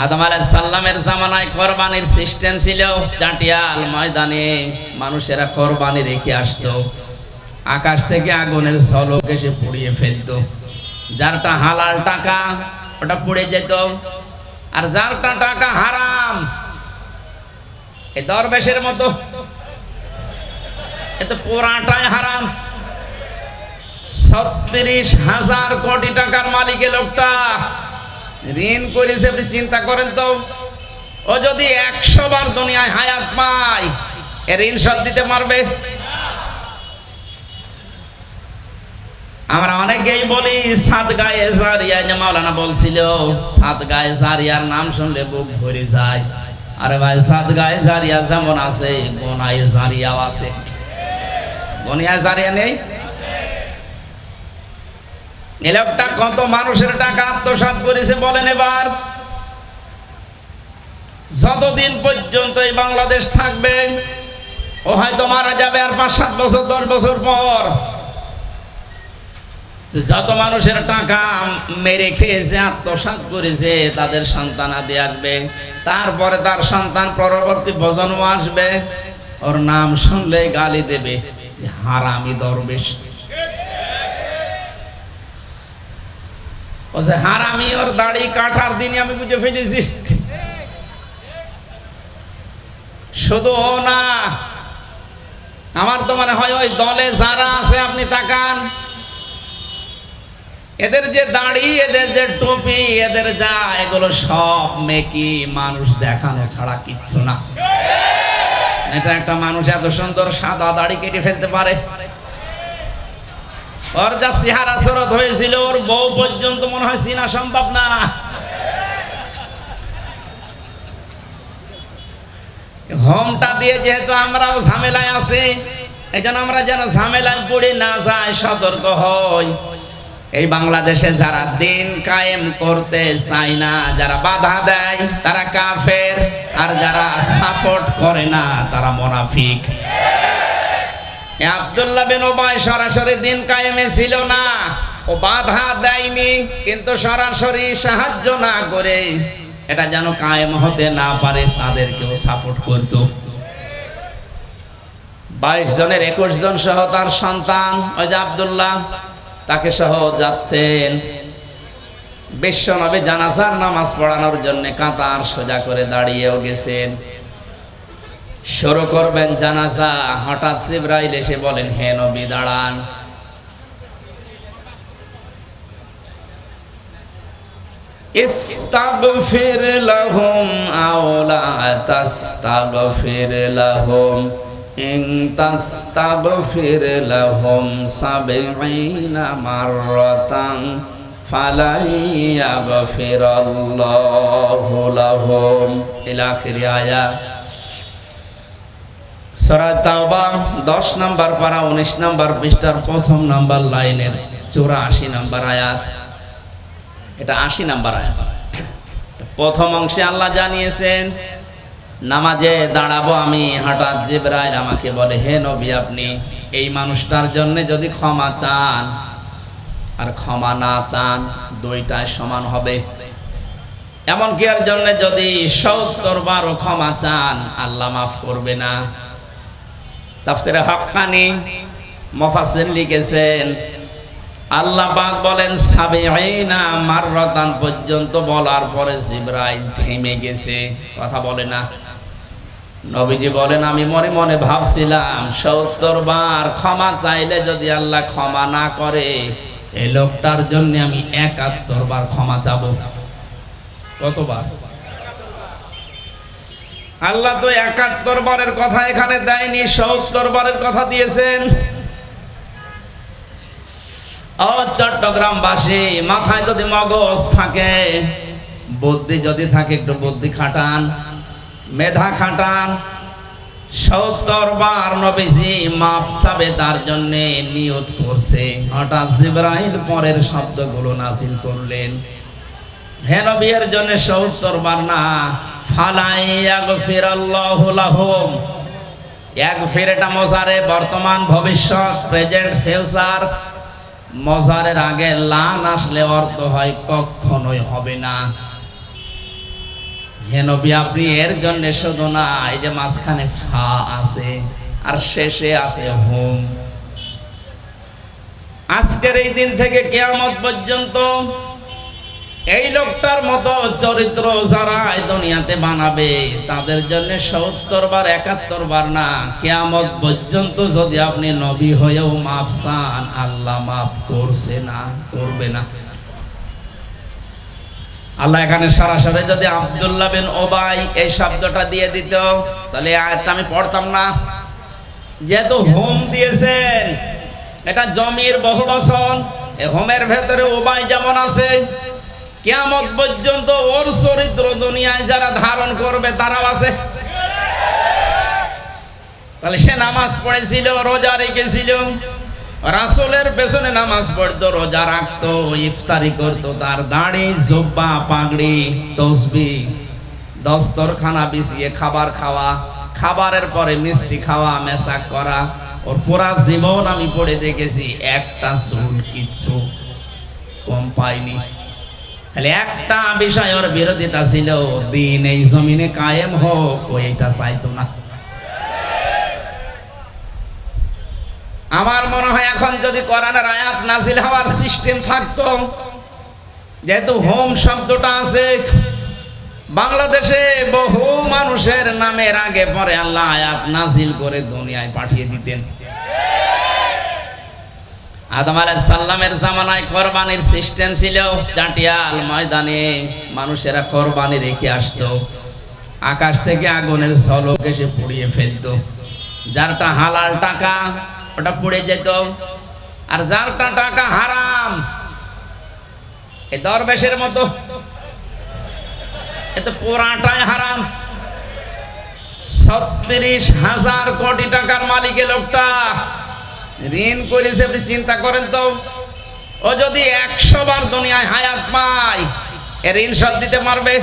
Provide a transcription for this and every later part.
আদম আলাইহিস সালামের জামানায় কোরবানির সিস্টেম ছিল চাটিয়াল ময়দানে মানুষেরা কোরবানি রেখে আসতো। আকাশ থেকে আগুনের ঝলক এসে পুড়িয়ে ফেলতো। যারটা হালাল টাকা, ওটা পুড়ে যেত। আর যারটা টাকা হারাম, এ দরবেশের মতো। এ তো পুরাটাই হারাম। ছত্রিশ হাজার কোটি টাকার মালিক এ লোকটা ঋণ করেছে আপনি চিন্তা করেন তো। ও যদি একশো বার দুনিয়ায় হায়াত পায় এ ঋণ শোধ দিতে পারবে। আমরা অনেকেই বলি সাত গায়ে জারিয়া যে মাওলানা বলছিল সাত গায়ে জারিয়ার নাম শুনলে বুক ভরে যায়। আরে ভাই সাত গায়ে জারিয়া যেমন আছে, গোনায় জারিয়াও আছে। গনিয়া জারিয়া নেই? এ লোকটা কত মানুষের টাকা আত্মসাৎ করেছে বলেন এবার। যতদিন পর্যন্ত এই বাংলাদেশ থাকবে, ও হয়তো মারা যাবে আর পাঁচ সাত বছর, দশ বছর পর। যত মানুষের টাকা মেরে খেয়েছে, আত্মসাৎ করেছে, তাদের সন্তান আদি আসবে। তারপরে তার সন্তান পরবর্তী প্রজন্ম আসবে। ওর নাম শুনলে গালি দেবে হারামি দরবেশ। হারামি ওর দাড়ি দিনই আমি বুঝে ফেলেছি। শুধু ও না, আমার তো হয় ওই দলে যারা আছে আপনি তাকান। এদের যে দাড়ি, এদের যে টুপি, এদের যা, এগুলো সব মেকি মানুষ দেখানো ছাড়া কিচ্ছু না। এটা একটা মানুষ এত সুন্দর সাদা দাড়ি কেটে ফেলতে পারে। ওর যা চেহারা সরত হয়েছিল, ওর বউ পর্যন্ত মনে হয় চিনা সম্ভব না। হোমটা দিয়ে যেহেতু আমরাও ঝামেলায় আছি এই আমরা যেন ঝামেলায় পড়ে না যাই, সতর্ক হই। এই বাংলাদেশে যারা দিন কায়েম করতে চায় না, যারা বাধা দেয়, তারা কাফের, আর যারা সাপোর্ট করে না, তারা মোনাফিক। আব্দুল্লাহ বিন ওবাই সরাসরি দিন কায়েমে ছিল না। ও বাধা দেয়নি, কিন্তু সরাসরি সাহায্য না করে এটা যেন কায়েম হতে না পারে, তাদেরকেও সাপোর্ট করত। বাইশ জনের একুশ জন সহ তার সন্তান, ওই যে আবদুল্লাহ, তাকে সহ যাচ্ছেন। বিশ্বনবী জানাজার নামাজ পড়ানোর জন্য কাতার সোজা করে দাঁড়িয়েও গেছেন। শুরু করবেন জানাজা। হঠাৎ সিব্রাইল এসে বলেন, হে নবী, দাঁড়ান। ইস্তাগফির লাহুম আওলা তাস্তাগফির লাহুম। ইন তাস্তাগফির লাহুম সাবঈনা মাররাতান ফালাই ইয়াগফিরাল্লাহু লাহুম। ইলা আখিরি আয়াত সরাজ তাওবা দশ নাম্বার পারা, উনিশ নাম্বার পৃষ্ঠার প্রথম নাম্বার লাইনের চৌরাশি নাম্বার আয়াত। এটা আশি নাম্বার আয়াত। প্রথম অংশে আল্লাহ জানিয়েছেন, নামাজে দাঁড়াবো আমি। হঠাৎ আমাকে বলে, হে নবী, আপনি এই মানুষটার জন্য যদি ক্ষমা চান, আর ক্ষমা না চান, দুইটাই সমান হবে। এমনকি এর জন্য যদি সত্তর বারো ক্ষমা চান, আল্লাহ মাফ করবে না। তাফসিরে হক্কানি মুফাসসির লিখেছেন, আল্লাহ পাক বলেন, সাবিঈনা মাররাতান পর্যন্ত বলার পরে জিবরাইল থেমে গেছে। কথা বলে না। নবীজি বলেন, আমি মনে মনে ভাবছিলাম, সত্তর বার ক্ষমা চাইলে যদি আল্লাহ ক্ষমা না করে এই লোকটার জন্য আমি একাত্তর বার ক্ষমা চাবো। কতবার? আল্লাহ তো একাত্তর বারের কথা এখানে দেয়নি সত্তর বারের কথা দিয়েছেন। মাথায় যদি মগজ থাকে, বুদ্ধি যদি থাকে, একটু বুদ্ধি খাটান, মেধা খাটান। সত্তর বার নবীজি মাপ চাবে তার জন্য নিয়ত করছে। হঠাৎ জিব্রাইল পরের শব্দগুলো নাজিল করলেন। হে নবীর জন্য বার না। ফালাই এক ফেরেটা মজারে বর্তমান ভবিষ্যৎ, প্রেজেন্ট, ফিউচার। মজারের আগে লান আসলে অর্থ হয় কখনোই হবে না। হে নবী, আপনি এর জন্য শুধু না, এই যে মাঝখানে ফা আছে, আর শেষে আছে হোম। আজকের এই দিন থেকে কেয়ামত পর্যন্ত এই লোকটার মতো চরিত্র যারা এই দুনিয়াতে বানাবে, তাদের জন্য সত্তর বার, একাত্তর বার না, কেয়ামত পর্যন্ত যদি আপনি নবী হয়েও মাফ চান, আল্লাহ মাফ করছে না, করবে না। আল্লাহ এখানে সরাসরি যদি আব্দুল্লাহ বিন ওবাই এই শব্দটা দিয়ে দিত, তাহলে আয়াতটা আমি পড়তাম না। যেহেতু হোম দিয়েছেন, এটা জমির বহু এই হোমের ভেতরে ওবাই যেমন আছে কিয়ামত পর্যন্ত ওর চরিত্র দুনিয়ায় যারা ধারণ করবে, তারাও আছে। তাহলে সে নামাজ পড়েছিল, রোজা রেখেছিল। রাসূলের পেছনে নামাজ পড়তো, রোজা রাখতো, ইফতারি করতো, তার দাড়ি, জব্বা, পাগড়ি, তসবি, দস্তরখানা, বিছিয়ে খাবার খাওয়া, খাবারের পরে মিষ্টি খাওয়া, মেশাক করা। ওর পুরা জীবন আমি পড়ে দেখেছি, একটা চুল কিচ্ছু কম পাইনি। খালি একটা বিষয় ওর বিরোধিতা ছিল, দিন এই জমিনে কায়েম হোক ও এটা চাইতো না। আমার মনে হয় এখন যদি কোরআনের আয়াত নাজিল হওয়ার সিস্টেম থাকতো, যেহেতু হোম শব্দটা আছে, বাংলাদেশে বহু মানুষের নামের আগে পরে আল্লাহ আয়াত নাজিল করে দুনিয়ায় পাঠিয়ে দিতেন। আদম সাল্লামের জামানায় কোরবানির সিস্টেম ছিল, চাটিয়াল ময়দানে মানুষেরা কোরবানি রেখে আসতো। আকাশ থেকে আগুনের ঝলক এসে পুড়িয়ে ফেলতো। যারটা হালাল টাকা, ওটা পুড়ে যেত। আর যারটা টাকা হারাম, এ দরবেশের মতো। এ তো পুরাটাই হারাম। ছত্রিশ হাজার কোটি টাকার মালিক এ লোকটা ঋণ করেছে আপনি চিন্তা করেন তো। ও যদি একশো বার দুনিয়ায় হায়াত পায়, এ ঋণ শোধ দিতে পারবে?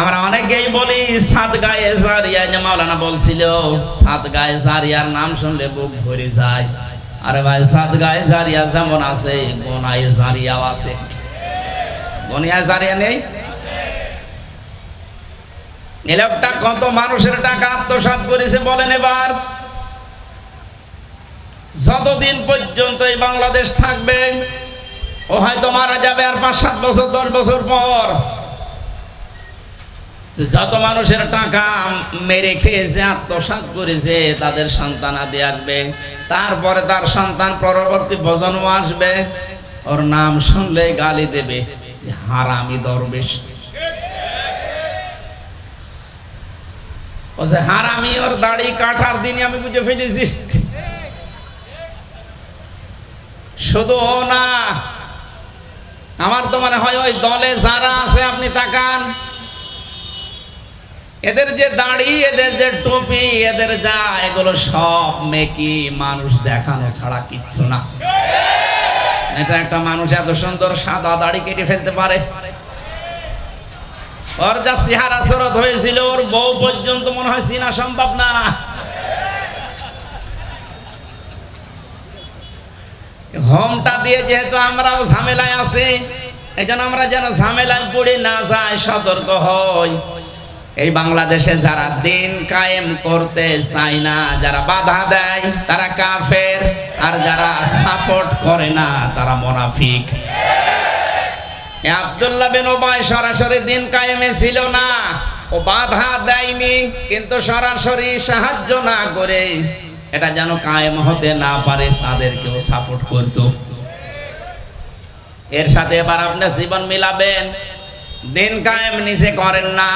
আমরা অনেকেই বলি সাত গায়ে জারিয়া যে মাওলানা বলছিল সাত গায়ে জারিয়ার নাম শুনলে বুক ভরে যায়। আরে ভাই সাত গায়ে জারিয়া যেমন আছে, গোনায় জারিয়াও আছে। গনিয়া জারিয়া নেই? এ লোকটা কত মানুষের টাকা আত্মসাৎ করেছে বলেন এবার। যতদিন পর্যন্ত এই বাংলাদেশ থাকবে, ও হয়তো মারা যাবে আর পাঁচ, সাত বছর, দশ বছর পর। যত মানুষের টাকা মেরে খেয়েছে, আত্মসাৎ করেছে, তাদের সন্তান আদি আসবে। তারপরে তার সন্তান পরবর্তী প্রজন্ম আসবে। ওর নাম শুনলে গালি দেবে হারামি দরবেশ। ও হারামি ওর দাড়ি কাটার দিনে আমি বুঝে ফেলেছি। শুধু ও না, আমার তো হয় ওই দলে যারা আছে, আপনি তাকান। এদের যে দাড়ি, এদের যে টুপি, এদের যা, এগুলো সব মেকি মানুষ দেখানো ছাড়া কিচ্ছু না। এটা একটা মানুষ এত সুন্দর সাদা দাড়ি কেটে ফেলতে পারে। ওর যা চেহারা সরত হয়েছিল, ওর বউ পর্যন্ত মনে হয় চিনা সম্ভব না। হোমটা দিয়ে যেহেতু আমরাও ঝামেলায় আছি এই আমরা যেন ঝামেলায় পড়ে না যাই সতর্ক হই। এই বাংলাদেশে যারা দিন কায়েম করতে চায় না, যারা বাধা দেয়, তারা কাফের, আর যারা সাপোর্ট করে না, তারা মোনাফিক। আব্দুল্লাহ বিন ওবাই সরাসরি দিন কায়েমে ছিল না। ও বাধা দেয়নি, কিন্তু সরাসরি সাহায্য না করে এটা যেন কায়েম হতে না পারে, তাদেরকেও সাপোর্ট করত। এর সাথে এবার আপনি জীবন মিলাবেন। দিন কায়েম নিজে করেন না,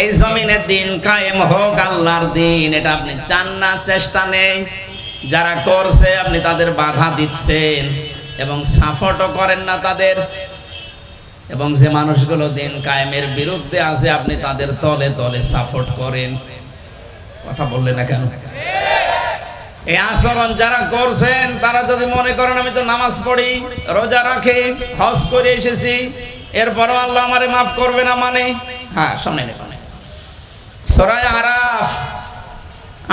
এই জমিনে দিন কায়েম হোক আল্লাহর দিন, এটা আপনি চান না, চেষ্টা নেই। যারা করছে, আপনি তাদের বাধা দিচ্ছেন এবং সাপোর্টও করেন না তাদের। এবং যে মানুষগুলো দিন কায়েমের বিরুদ্ধে আছে, আপনি তাদের তলে তলে সাপোর্ট করেন। কথা বললেন না কেন? এই আচরণ যারা করছেন, তারা যদি মনে করেন আমি তো নামাজ পড়ি, রোজা রাখি, হজ করে এসেছি, এরপরও আল্লাহ আমারে মাফ করবে না মানে? হ্যাঁ শোনেন এখানে। সরাই আরাফ,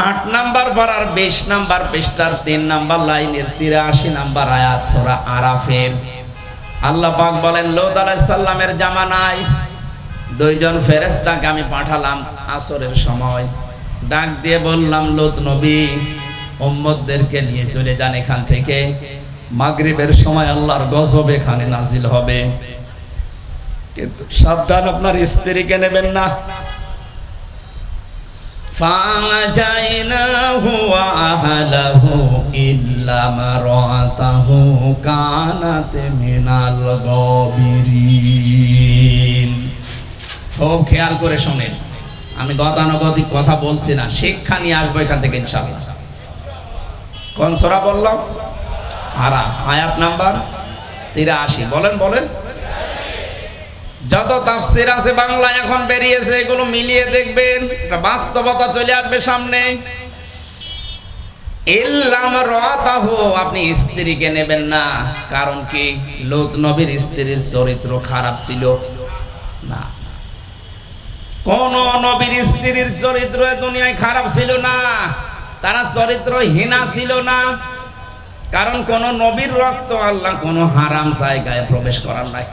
আট নাম্বার পাড়ার বিশ নাম্বার পৃষ্ঠার তিন নাম্বার লাইনের তিরাশি নাম্বার আয়াত সরা আরাফের। আল্লাহ পাক বলেন, লোত আলাইসাল্লামের জামানায় দুইজন ফেরেস্তাকে আমি পাঠালাম আসরের সময়। ডাক দিয়ে বললাম, লোত নবী উম্মদদেরকে নিয়ে চলে যান এখান থেকে। মাগরিবের সময় আল্লাহর গজব এখানে নাজিল হবে। কিন্তু সাবধান, আপনার স্ত্রীকে নেবেন না। ফাজাইনাহু আহলাহু ইল্লা امْرَأَتَهُ كَانَتْ مِنَ الْغَابِرِينَ খুব খেয়াল করে শোনেন আমি গতানুগতিক কথা বলছি না শিক্ষা নিয়ে আসবো এখান থেকে ইনশাআল্লাহ কোন সূরা বললাম আরা আয়াত নাম্বার তিরাশি বলেন বলেন যত তাফসির আছে বাংলা এখন বেরিয়েছে এগুলো মিলিয়ে দেখবেন একটা বাস্তবতা চলে আসবে সামনে ইল্লাম রাতাহু আপনি স্ত্রীকে নেবেন না। কারণ কি? লূত নবীর স্ত্রীর চরিত্র খারাপ ছিল। না। কোন নবীর স্ত্রীর চরিত্র দুনিয়ায় খারাপ ছিল না। তারা চরিত্রহীনা ছিল না। কারণ কোন নবীর রক্ত আল্লাহ কোন হারাম জায়গায় প্রবেশ করার নাই।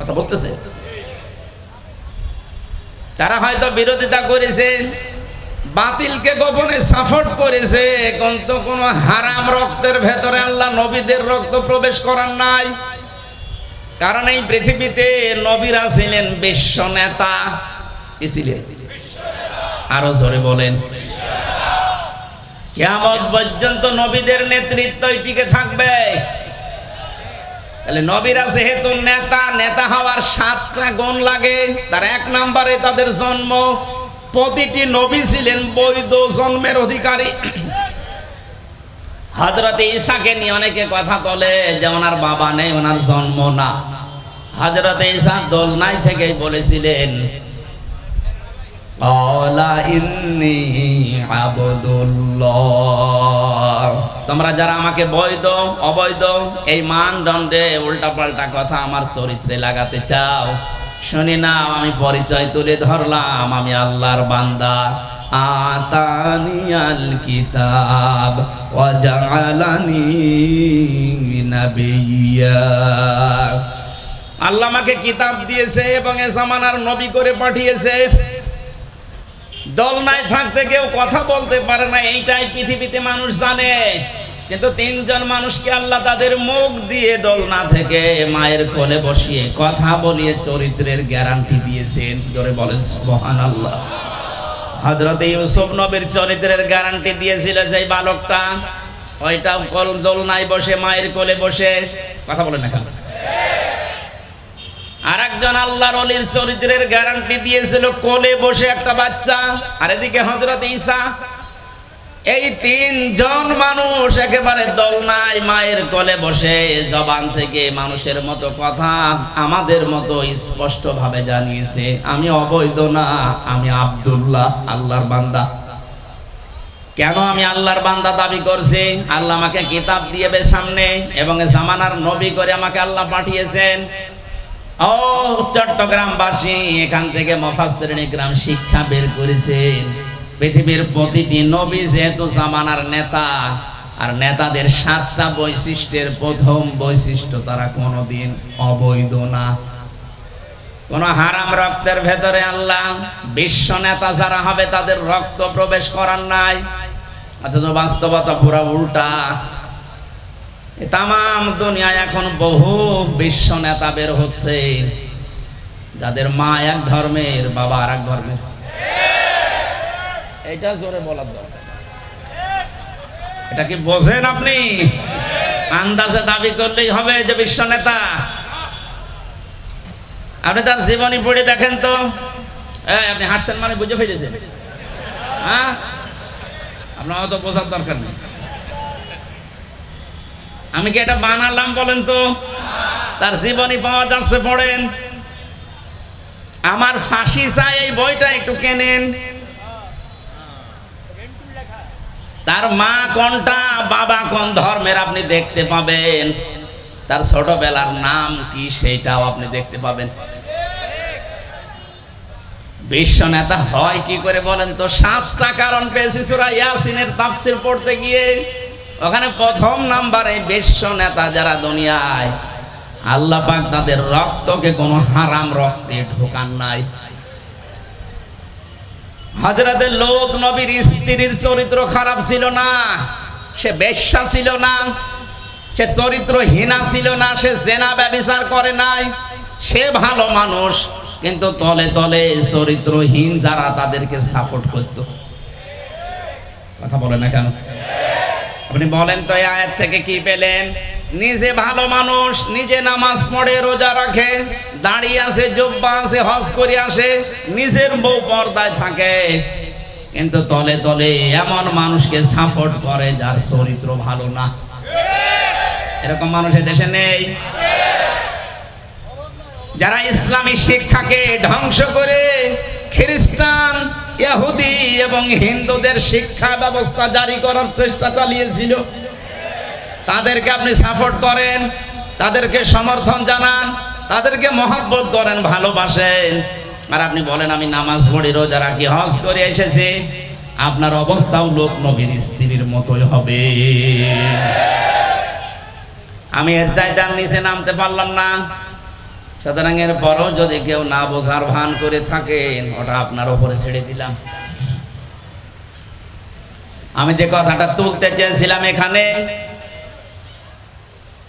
কথা বুঝতেছে? তারা হয়তো বিরোধিতা করেছে। বাতিলকে গোপনে সাপোর্ট করেছে, কিন্তু কোন হারাম রক্তের ভেতরে আল্লাহ নবীদের রক্ত প্রবেশ করার নাই। কারণ এই পৃথিবীতে নবীরা ছিলেন বিশ্ব নেতা। আরও জোরে বলেন। কেমন পর্যন্ত নবীদের নেতৃত্ব টিকে থাকবে। তাহলে নবীরা যেহেতু নেতা নেতা হওয়ার সাতটা গুণ লাগে, তার এক নম্বরে তাদের জন্ম। প্রতিটি নবী ছিলেন বৈধ জন্মের অধিকারী। হজরত ঈশাকে নিয়ে অনেকে কথা বলে যে ওনার বাবা নেই, ওনার জন্ম না। হজরত ঈশা দোলনাই থেকেই বলেছিলেন তোমরা যারা আমাকে বৈধ, অবৈধ, এই মানদণ্ডে উল্টাপাল্টা কথা আমার চরিত্রে লাগাতে চাও শুনি না আমি পরিচয় তুলে ধরলাম, আমি আল্লাহর বান্দা। আতানিয়াল কিতাব ওয়াজআলানি নাবিয়্যা আল্লাহ আমাকে কিতাব দিয়েছে এবং এ জামানার নবী করে পাঠিয়েছে। দলনায় থাকতে কেউ কথা বলতে পারে না, এইটাই পৃথিবীতে মানুষ জানে। কিন্তু তিনজন মানুষকে আল্লাহ তাদের মুখ দিয়ে দোলনা থেকে মায়ের কোলে বসিয়ে কথা বলিয়ে চরিত্রের গ্যারান্টি দিয়েছেন। জোরে বলেন সুবহান আল্লাহ হজরত ইউসুফ নবীর চরিত্রের গ্যারান্টি দিয়েছিল যে বালকটা। ওইটা কল দোলনায় বসে, মায়ের কোলে বসে। কথা বলেন না কেন? আর একজন আল্লাহর অলির চরিত্রের গ্যারান্টি দিয়েছিল, কোলে বসে একটা বাচ্চা। আর এদিকে হজরত ঈসা এই তিনজন মানুষ একেবারে দলনায় মায়ের কোলে বসে জবান থেকে মানুষের মতো কথা আমাদের মতো স্পষ্ট ভাবে জানিয়েছে। আমি অবৈধ না, আমি আব্দুল্লাহ, আল্লাহর বান্দা। কেন আমি আল্লাহর বান্দা দাবি করছি? আল্লাহ আমাকে কিতাব দিয়েবে সামনে এবং জামানার নবী করে আমাকে আল্লাহ পাঠিয়েছেন। ও চট্টগ্রামবাসী, এখান থেকে মফাসরিনী গ্রাম শিক্ষা বের করেছেন। পৃথিবীর প্রতিটি নবী যেহেতু জামানার নেতা, আর নেতাদের সাতটা বৈশিষ্ট্যের প্রথম বৈশিষ্ট্য তারা কোনোদিন অবৈধ না। কোন হারাম রক্তের ভেতরে আল্লাহ বিশ্ব নেতা যারা হবে তাদের রক্ত প্রবেশ করার নাই। অথচ বাস্তবতা পুরা উল্টা। তাম দুনিয়ায় এখন বহু বিশ্ব নেতা বের হচ্ছে, যাদের মা এক ধর্মের, বাবা আর এক ধর্মের। এটা জোরে বলার দরকার। এটা কি বোঝেন আপনি? আন্দাজে দাবি করলেই হবে যে বিশ্ব নেতা। আপনি তার জীবনী পড়ে দেখেন তো। আপনি হাসছেন মানে বুঝে ফেলেছেন। হ্যাঁ? আপনার অত বোঝার দরকার নেই। আমি কি এটা বানালাম বলেন তো? তার জীবনী পাওয়া যাচ্ছে, পড়েন। আমার ফাঁসি চাই এই বইটা একটু কেনেন। তার মা কোনটা, বাবা কোন ধর্মের আপনি দেখতে পাবেন? তার ছোটবেলার নাম কি সেইটাও আপনি দেখতে পাবেন। বিশ্ব নেতা হয় কি করে বলেন তো? সাতটা কারণ পেয়েছি সুরা ইয়াসিনের তাফসির পড়তে গিয়ে। ওখানে প্রথম নাম্বারে বিশ্ব নেতা যারা দুনিয়ায়, আল্লাহ পাক তাদের রক্তকে কোনো হারাম রক্তে ঢোকান নাই। হজরতের লোক নবীর স্ত্রীর চরিত্র খারাপ ছিল না, সে বেশ্যা ছিল না, সে চরিত্রহীনা ছিল না, সে জেনা ব্যবিচার করে নাই, সে ভালো মানুষ, কিন্তু তলে তলে চরিত্রহীন যারা তাদেরকে সাপোর্ট করত। কথা বলে না কেন? আপনি বলেন তো এই আয়াত থেকে কি পেলেন? নিজে ভালো মানুষ, নিজে নামাজ পড়ে, রোজা রাখে, দাঁড়িয়ে আছে জব্বা আছে হজ করে আসে, নিজের বউ পর্দায় থাকে। কিন্তু তলে তলে এমন মানুষকে সাপোর্ট করে যার চরিত্র ভালো না। এরকম মানুষের দেশে নেই। যারা ইসলামী শিক্ষাকে ধ্বংস করে, খ্রিস্টান, ইহুদি এবং হিন্দুদের শিক্ষা ব্যবস্থা জারি করার চেষ্টা চালিয়েছিল তাদেরকে আপনি সাপোর্ট করেন, তাদেরকে সমর্থন জানান, তাদেরকে মহব্বত করেন, ভালোবাসেন। আর আপনি বলেন, আমি নামাজ পড়ি, রোজা রাখি, হজ করে এসেছি। আপনার অবস্থাও লোক নবীর স্ত্রীর মতোই হবে। আমি এর চাইতে আর নিচে নামতে পারলাম না। সুতরাং এর পরও যদি কেউ না বোঝার ভান করে থাকেন, ওটা আপনার ওপরে ছেড়ে দিলাম। আমি যে কথাটা তুলতে চেয়েছিলাম এখানে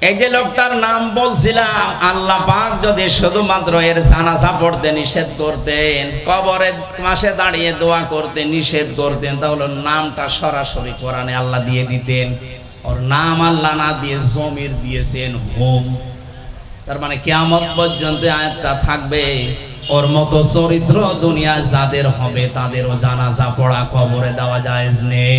এই যে লোকটার নাম বলছিলাম, আল্লাহ পাক যদি শুধুমাত্র এর জানাজা পড়তে নিষেধ করতেন কবরের মাসে দাঁড়িয়ে দোয়া করতে নিষেধ করতেন, তাহলে নামটা সরাসরি কোরআনে আল্লাহ দিয়ে দিতেন। ওর নাম আল্লাহ না দিয়ে জমির দিয়েছেন হোম। তার মানে কেয়ামত পর্যন্ত আয়াতটা থাকবে। ওর মতো চরিত্র দুনিয়া যাদের হবে, তাদেরও জানাজা পড়া কবরে দেওয়া যায় নেই।